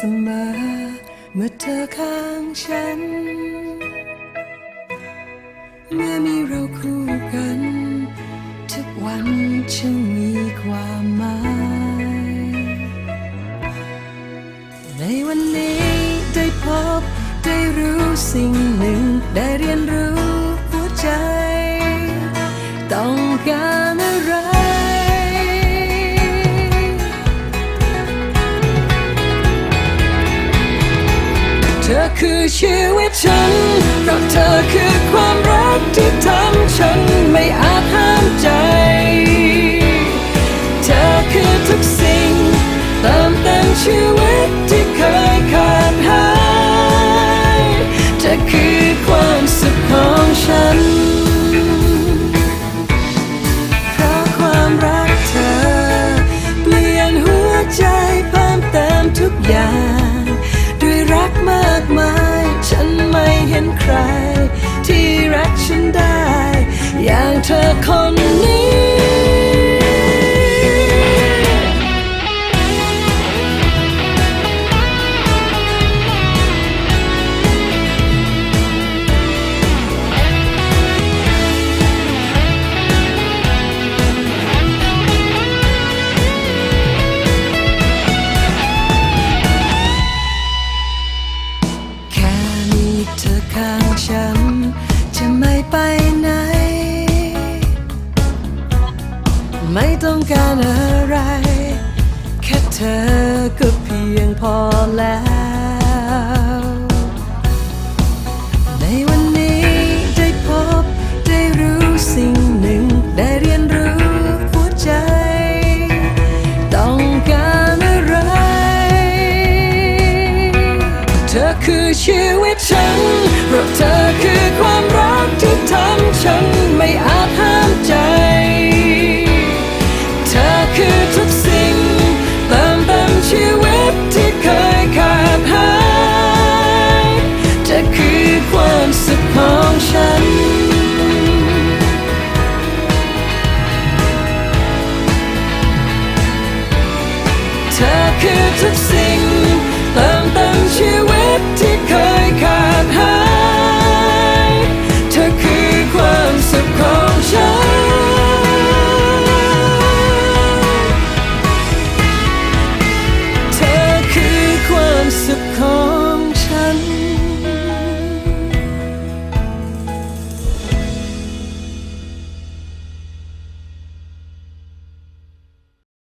เมื่อเธอข้างฉัน เมื่อมีเราคู่กัน ทุกวันช่างมีความหมาย ในวันนี้ได้พบได้รู้สิ่ง ธอคือชีวิตฉันเพราะเธอคือความรักที่ทำฉันไม่อาจห้ามใจ เธอคือทุกสิ่งเติมเต็มชีวิตที่เคยขาดหายเธอคือความสุขของฉันเพราะความรักเธอ เปลี่ยนหัวใจเพิ่มเติมทุกอย่าง เธอคน การอะไร แค่เธอก็เพียงพอแล้ว ในวันนี้ได้พบได้รู้สิ่งหนึ่งได้เรียนรู้หัวใจ ต้องการอะไร เธอคือชีวิตฉัน could have seen